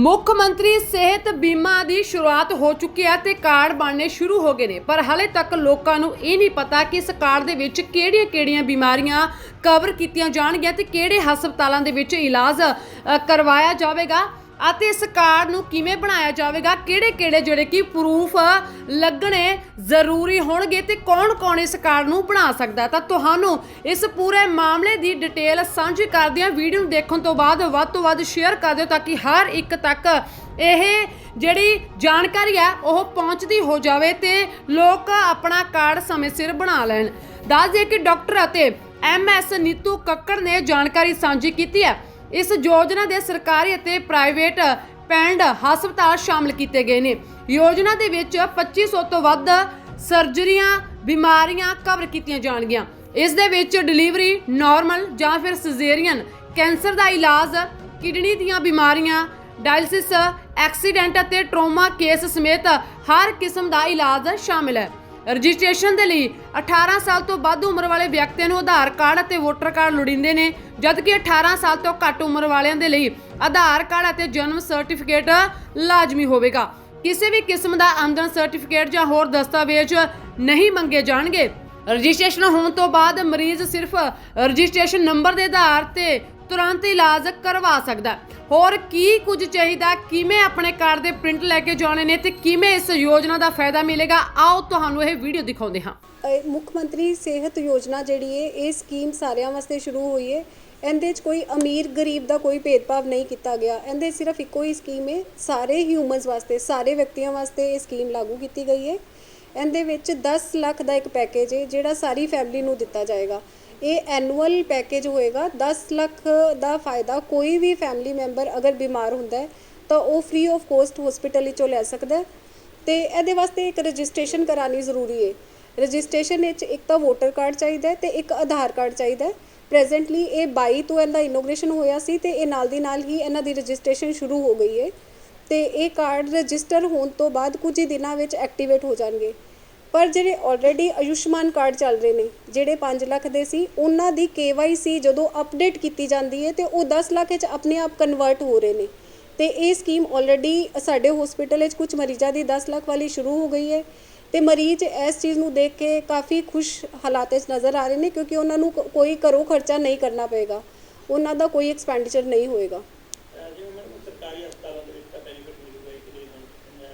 ਮੁੱਖ ਮੰਤਰੀ ਸਿਹਤ ਬੀਮਾ ਦੀ ਸ਼ੁਰੂਆਤ ਹੋ ਚੁੱਕੀ ਹੈ ਤੇ ਕਾਰਡ ਬਣਨੇ ਸ਼ੁਰੂ ਹੋ ਗਏ ਨੇ। ਪਰ ਹਾਲੇ ਤੱਕ ਲੋਕਾਂ ਨੂੰ ਇਹ ਨਹੀਂ ਪਤਾ ਕਿ ਇਸ ਕਾਰਡ ਦੇ ਵਿੱਚ ਕਿਹੜੀਆਂ-ਕਿਹੜੀਆਂ ਬਿਮਾਰੀਆਂ ਕਵਰ ਕੀਤੀਆਂ ਜਾਣਗੀਆਂ ਤੇ ਕਿਹੜੇ ਹਸਪਤਾਲਾਂ ਦੇ ਵਿੱਚ ਇਲਾਜ ਕਰਵਾਇਆ ਜਾਵੇਗਾ। ਅਤੇ ਇਸ ਕਾਰਡ ਨੂੰ ਕਿਵੇਂ ਬਣਾਇਆ ਜਾਵੇਗਾ? ਕਿਹੜੇ-ਕਿਹੜੇ ਜਿਹੜੇ ਕਿ ਪ੍ਰੂਫ ਲੱਗਣੇ ਜ਼ਰੂਰੀ ਹੋਣਗੇ ਤੇ ਕੌਣ-ਕੌਣ ਇਸ ਕਾਰਡ ਨੂੰ ਬਣਾ ਸਕਦਾ? ਤਾਂ ਤੁਹਾਨੂੰ ਇਸ ਪੂਰੇ ਮਾਮਲੇ ਦੀ ਡਿਟੇਲ ਸਾਂਝੀ ਕਰਦੇ ਹਾਂ ਵੀਡੀਓ ਨੂੰ ਦੇਖਣ ਤੋਂ ਬਾਅਦ ਵੱਧ ਤੋਂ ਵੱਧ ਸ਼ੇਅਰ ਕਰ ਦਿਓ ਤਾਂ ਕਿ ਹਰ ਇੱਕ ਤੱਕ ਇਹ ਜਿਹੜੀ ਜਾਣਕਾਰੀ ਹੈ, ਉਹ ਪਹੁੰਚਦੀ ਹੋ ਜਾਵੇ ਤੇ ਲੋਕ ਆਪਣਾ ਕਾਰਡ ਸਮੇਂ ਸਿਰ ਬਣਾ ਲੈਣ। ਦੱਸ ਦਈਏ ਕਿ ਡਾਕਟਰ ਅਤੇ ਐਮਐਸ ਨੀਤੂ ਕੱਕੜ ਨੇ ਜਾਣਕਾਰੀ ਸਾਂਝੀ ਕੀਤੀ ਹੈ। ਇਸ ਯੋਜਨਾ ਦੇ ਸਰਕਾਰੀ ਅਤੇ ਪ੍ਰਾਈਵੇਟ ਪੈਂਡ ਹਸਪਤਾਲ ਸ਼ਾਮਲ ਕੀਤੇ ਗਏ ਨੇ। ਯੋਜਨਾ ਦੇ ਵਿੱਚ 2500 ਤੋਂ ਵੱਧ ਸਰਜਰੀਆਂ, ਬਿਮਾਰੀਆਂ ਕਵਰ ਕੀਤੀਆਂ ਜਾਣਗੀਆਂ। ਇਸ ਦੇ ਵਿੱਚ ਡਿਲੀਵਰੀ ਨਾਰਮਲ ਜਾਂ ਫਿਰ ਸਿਜ਼ੇਰੀਅਨ ਕੈਂਸਰ ਦਾ ਇਲਾਜ, ਕਿਡਨੀ ਦੀਆਂ ਬਿਮਾਰੀਆਂ ਡਾਇਲਿਸਿਸ ਐਕਸੀਡੈਂਟ ਅਤੇ ਟਰੋਮਾ ਕੇਸ ਸਮੇਤ ਹਰ ਕਿਸਮ ਦਾ ਇਲਾਜ ਸ਼ਾਮਿਲ ਹੈ। ਰਜਿਸਟ੍ਰੇਸ਼ਨ ਦੇ ਲਈ 18 ਸਾਲ ਤੋਂ ਵੱਧ ਉਮਰ ਵਾਲੇ ਵਿਅਕਤੀਆਂ ਨੂੰ ਆਧਾਰ ਕਾਰਡ ਅਤੇ ਵੋਟਰ ਕਾਰਡ ਲੋੜੀਂਦੇ ਨੇ, ਜਦਕਿ 18 ਸਾਲ ਤੋਂ ਘੱਟ ਉਮਰ ਵਾਲਿਆਂ ਦੇ ਲਈ ਆਧਾਰ ਕਾਰਡ ਅਤੇ ਜਨਮ ਸਰਟੀਫਿਕੇਟ ਲਾਜ਼ਮੀ ਹੋਵੇਗਾ। ਕਿਸੇ ਵੀ ਕਿਸਮ ਦਾ ਆਮਦਨ ਸਰਟੀਫਿਕੇਟ ਜਾਂ ਹੋਰ ਦਸਤਾਵੇਜ਼ ਨਹੀਂ ਮੰਗੇ ਜਾਣਗੇ। ਰਜਿਸਟ੍ਰੇਸ਼ਨ ਹੋਣ ਤੋਂ ਬਾਅਦ ਮਰੀਜ਼ ਸਿਰਫ ਰਜਿਸਟ੍ਰੇਸ਼ਨ ਨੰਬਰ ਦੇ ਆਧਾਰ ਤੇ ਤੁਰੰਤ ਇਲਾਜ ਕਰਵਾ ਸਕਦਾ ਹੋਰ ਕੀ ਕੁਝ ਚਾਹੀਦਾ ਕਿਵੇਂ ਆਪਣੇ ਕਾਰਡ ਦੇ ਪ੍ਰਿੰਟ ਲੈ ਕੇ ਜਾਣੇ ਨੇ ਤੇ ਕਿਵੇਂ ਇਸ ਯੋਜਨਾ ਦਾ ਫਾਇਦਾ ਮਿਲੇਗਾ? ਆਓ ਤੁਹਾਨੂੰ ਇਹ ਵੀਡੀਓ ਦਿਖਾਉਂਦੇ ਹਾਂ। ਮੁੱਖ ਮੰਤਰੀ ਸਿਹਤ ਯੋਜਨਾ ਜਿਹੜੀ ਹੈ ਇਹ ਸਕੀਮ ਸਾਰਿਆਂ ਵਾਸਤੇ ਸ਼ੁਰੂ ਹੋਈ ਹੈ ਇਹਦੇ 'ਚ ਕੋਈ ਅਮੀਰ ਗਰੀਬ ਦਾ ਕੋਈ ਭੇਦਭਾਵ ਨਹੀਂ ਕੀਤਾ ਗਿਆ। ਇਹਦੇ ਸਿਰਫ ਇੱਕੋ ਹੀ ਸਕੀਮ ਹੈ ਸਾਰੇ ਹਿਊਮਨਸ ਵਾਸਤੇ, ਸਾਰੇ ਵਿਅਕਤੀਆਂ ਵਾਸਤੇ ਇਹ ਸਕੀਮ ਲਾਗੂ ਕੀਤੀ ਗਈ ਹੈ ਇਹਦੇ ਵਿੱਚ 10 ਲੱਖ ਦਾ ਇੱਕ ਪੈਕੇਜ ਹੈ, ਜਿਹੜਾ ਸਾਰੀ ਫੈਮਿਲੀ ਨੂੰ ਦਿੱਤਾ ਜਾਏਗਾ। ਇਹ ਐਨੂਅਲ ਪੈਕੇਜ ਹੋਏਗਾ। 10 ਲੱਖ ਦਾ ਫਾਇਦਾ ਕੋਈ ਵੀ ਫੈਮਿਲੀ ਮੈਂਬਰ ਅਗਰ ਬਿਮਾਰ ਹੁੰਦਾ ਹੈ, ਤਾਂ ਉਹ ਫ੍ਰੀ ਆਫ ਕੋਸਟ ਹਸਪੀਟਲ ਵਿੱਚੋਂ ਲੈ ਸਕਦਾ ਹੈ। ਤੇ ਇਹਦੇ ਵਾਸਤੇ ਇੱਕ ਰਜਿਸਟ੍ਰੇਸ਼ਨ ਕਰਾਣੀ ਜ਼ਰੂਰੀ ਹੈ। ਰਜਿਸਟ੍ਰੇਸ਼ਨ ਵਿੱਚ ਇੱਕ ਤਾਂ ਵੋਟਰ ਕਾਰਡ ਚਾਹੀਦਾ ਹੈ ਤੇ ਇੱਕ ਆਧਾਰ ਕਾਰਡ ਚਾਹੀਦਾ ਪ੍ਰੈਜ਼ੈਂਟਲੀ ਇਹ 22 ਤੋਂ ਇਹਦਾ ਇਨੋਗ੍ਰੇਸ਼ਨ ਹੋਇਆ ਸੀ ਤੇ ਇਹ ਨਾਲ ਦੀ ਨਾਲ ਹੀ ਇਹਨਾਂ ਦੀ ਰਜਿਸਟ੍ਰੇਸ਼ਨ ਸ਼ੁਰੂ ਹੋ ਗਈ ਹੈ। ਅਤੇ ਇਹ ਕਾਰਡ ਰਜਿਸਟਰ ਹੋਣ ਤੋਂ ਬਾਅਦ ਕੁਝ ਹੀ ਦਿਨਾਂ ਵਿੱਚ ਐਕਟੀਵੇਟ ਹੋ ਜਾਣਗੇ। ਪਰ ਜਿਹੜੇ ਆਲਰੇਡੀ ਆਯੁਸ਼ਮਾਨ ਕਾਰਡ ਚੱਲ ਰਹੇ ਨੇ, ਜਿਹੜੇ 5 ਲੱਖ ਦੇ ਸੀ, ਉਹਨਾਂ ਦੀ KYC ਜਦੋਂ ਅਪਡੇਟ ਕੀਤੀ ਜਾਂਦੀ ਹੈ ਤੇ ਉਹ 10 ਲੱਖ ਵਿੱਚ ਆਪਣੇ ਆਪ ਕਨਵਰਟ ਹੋ ਰਹੇ ਨੇ। ਤੇ ਇਹ ਸਕੀਮ ਆਲਰੇਡੀ ਸਾਡੇ ਹਸਪੀਟਲ ਵਿੱਚ ਕੁਝ ਮਰੀਜ਼ਾਂ ਦੀ 10 ਲੱਖ ਵਾਲੀ ਸ਼ੁਰੂ ਹੋ ਗਈ ਹੈ ਤੇ ਮਰੀਜ਼ ਇਸ ਚੀਜ਼ ਨੂੰ ਦੇਖ ਕੇ ਕਾਫੀ ਖੁਸ਼ ਹਾਲਾਤ ਵਿੱਚ ਨਜ਼ਰ ਆ ਰਹੇ ਨੇ ਕਿਉਂਕਿ ਉਹਨਾਂ ਨੂੰ ਕੋਈ ਘਰੋਂ ਖਰਚਾ ਨਹੀਂ ਕਰਨਾ ਪਏਗਾ। ਉਹਨਾਂ ਦਾ ਕੋਈ ਐਕਸਪੈਂਡੀਚਰ ਨਹੀਂ ਹੋਏਗਾ ਅਹ ਜਿਵੇਂ ਮੈਂ ਸਰਕਾਰੀ ਹਸਪਤਾਲਾਂ ਦੇ ਵਿੱਚ ਤਾਂ ਬੈਨੀਫਿਟ ਮਿਲੂਗਾ ਇੱਕ ਜਿਹੜੀ ਹੁਣ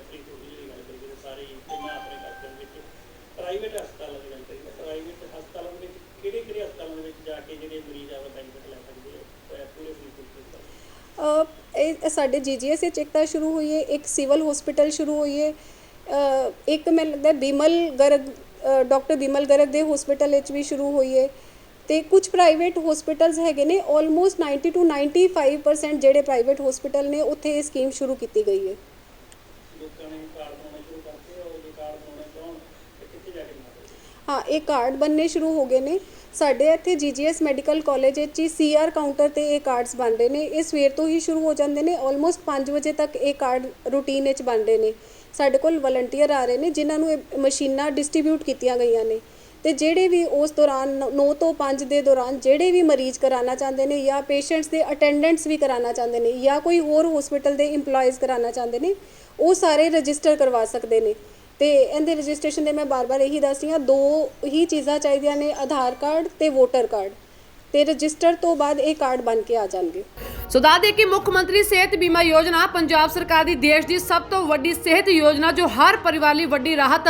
ਫ੍ਰੀ ਟੂਟੀ ਦੀ ਗੱਲ ਕਰੀਏ ਤਾਂ ਸਾਰੇ ਹੀ ਤੇ ਮੈਂ ਆਪਣੇ ਖਰਚੇ ਦੇ ਵਿੱਚ ਪ੍ਰਾਈਵੇਟ ਹਸਪਤਾਲਾਂ ਦੀ ਗੱਲ ਕਰੀਏ ਪ੍ਰਾਈਵੇਟ ਹਸਪਤਾਲਾਂ ਦੇ ਵਿੱਚ ਕਿਹੜੇ ਕਿਹੜੇ ਹਸਪਤਾਲਾਂ ਦੇ ਵਿੱਚ ਜਾ ਕੇ ਜਿਹੜੇ ਮਰੀਜ਼ ਆ ਉਹ ਬੈਨੀਫਿਟ ਲੈ ਸਕਦੇ ਆ? ਪੂਰੇ ਫ੍ਰੀ ਅਹ ਇਹ ਸਾਡੇ ਜੀਜੀਐਸ ਵਿੱਚ ਇੱਕ ਤਾਂ ਸ਼ੁਰੂ ਹੋਈ ਹੈ ਇੱਕ ਸਿਵਲ ਹਸਪੀਟਲ ਸ਼ੁਰੂ ਹੋਈ ਹੈ ਇੱਕ ਮੈਨੂੰ ਲੱਗਦਾ ਬਿਮਲ ਗਰਗ ਡਾਕਟਰ ਬਿਮਲ ਗਰਗ ਦੇ ਹਸਪੀਟਲ ਵਿੱਚ ਵੀ ਸ਼ੁਰੂ ਹੋਈ ਹੈ ਤੇ ਕੁਝ ਪ੍ਰਾਈਵੇਟ ਹਸਪੀਟਲਸ ਹੈਗੇ ਨੇ ਆਲਮੋਸਟ 90 ਟੂ 95% ਜਿਹੜੇ ਪ੍ਰਾਈਵੇਟ ਹਸਪੀਟਲ ਨੇ ਉੱਥੇ ਇਹ ਸਕੀਮ ਸ਼ੁਰੂ ਕੀਤੀ ਗਈ ਹੈ ਲੋਕਾਂ ਨੇ ਕਾਰਡ ਬਣਾਉਣਾ ਸ਼ੁਰੂ ਕਰਤੇ ਉਹ ਜੇ ਕਾਰਡ ਬਣਾਉਣਾ ਚਾਹਣ ਤੇ ਕਿੱਥੇ ਜਾ ਕੇ ਬਣਾ ਸਕਦੇ ਹਾਂ, ਇਹ ਕਾਰਡ ਬਣਨੇ ਸ਼ੁਰੂ ਹੋ ਗਏ ਨੇ। ਸਾਡੇ ਇੱਥੇ ਜੀਜੀਐਸ ਮੈਡੀਕਲ ਕਾਲਜ ਵਿੱਚ ਹੀ ਸੀਆਰ ਕਾਊਂਟਰ ਤੇ ਇਹ ਕਾਰਡਸ ਬਣ ਰਹੇ ਨੇ। ਇਹ ਸਵੇਰ ਤੋਂ ਹੀ ਸ਼ੁਰੂ ਹੋ ਜਾਂਦੇ ਨੇ। ਆਲਮੋਸਟ 5 ਵਜੇ ਤੱਕ ਇਹ ਕਾਰਡ ਰੂਟੀਨ ਵਿੱਚ ਬਣਦੇ ਨੇ। ਸਾਡੇ ਕੋਲ ਵਲੰਟੀਅਰ ਆ ਰਹੇ ਨੇ, ਜਿਨ੍ਹਾਂ ਨੂੰ ਇਹ ਮਸ਼ੀਨਾਂ ਡਿਸਟ੍ਰੀਬਿਊਟ ਕੀਤੀਆਂ ਗਈਆਂ ਨੇ। ਤੇ ਜਿਹੜੇ ਵੀ ਉਸ ਦੌਰਾਨ 9 ਤੋਂ 5 ਦੇ ਦੌਰਾਨ ਜਿਹੜੇ ਵੀ ਮਰੀਜ਼ ਕਰਾਉਣਾ ਚਾਹੁੰਦੇ ਨੇ ਜਾਂ ਪੇਸ਼ੈਂਟਸ ਦੇ ਅਟੈਂਡੈਂਟਸ ਵੀ ਕਰਾਉਣਾ ਚਾਹੁੰਦੇ ਨੇ ਜਾਂ ਕੋਈ ਹੋਰ ਹਸਪੀਟਲ ਦੇ EMPLOYEES ਕਰਾਉਣਾ ਚਾਹੁੰਦੇ ਨੇ, ਉਹ ਸਾਰੇ ਰਜਿਸਟਰ ਕਰਵਾ ਸਕਦੇ ਨੇ। ਤੇ ਇਹਦੇ ਰਜਿਸਟ੍ਰੇਸ਼ਨ ਦੇ ਮੈਂ ਬਾਰ-ਬਾਰ ਇਹੀ ਦੱਸ ਰਹੀ ਹਾਂ, ਦੋ ਹੀ ਚੀਜ਼ਾਂ ਚਾਹੀਦੀਆਂ ਨੇ, ਆਧਾਰ ਕਾਰਡ ਤੇ ਵੋਟਰ ਕਾਰਡ। ਤੇ ਰਜਿਸਟਰ ਤੋਂ ਬਾਅਦ ਇਹ ਕਾਰਡ ਬਣ ਕੇ ਆ ਜਾਣਗੇ। ਸੋ ਦੱਸ ਦੇ ਕਿ ਮੁੱਖ ਮੰਤਰੀ ਸਿਹਤ ਬੀਮਾ ਯੋਜਨਾ ਪੰਜਾਬ ਸਰਕਾਰ ਦੀ ਦੇਸ਼ ਦੀ ਸਭ ਤੋਂ ਵੱਡੀ ਸਿਹਤ ਯੋਜਨਾ, ਜੋ ਹਰ ਪਰਿਵਾਰ ਲਈ ਵੱਡੀ ਰਾਹਤ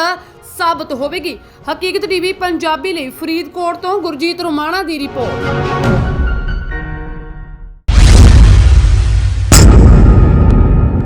ਸਾਬਤ ਹੋਵੇਗੀ। ਹਕੀਕਤ ਟੀਵੀ, ਪੰਜਾਬੀ ਲਈ ਫਰੀਦਕੋਟ ਤੋਂ ਗੁਰਜੀਤ ਰੋਮਾਣਾ ਦੀ ਰਿਪੋਰਟ।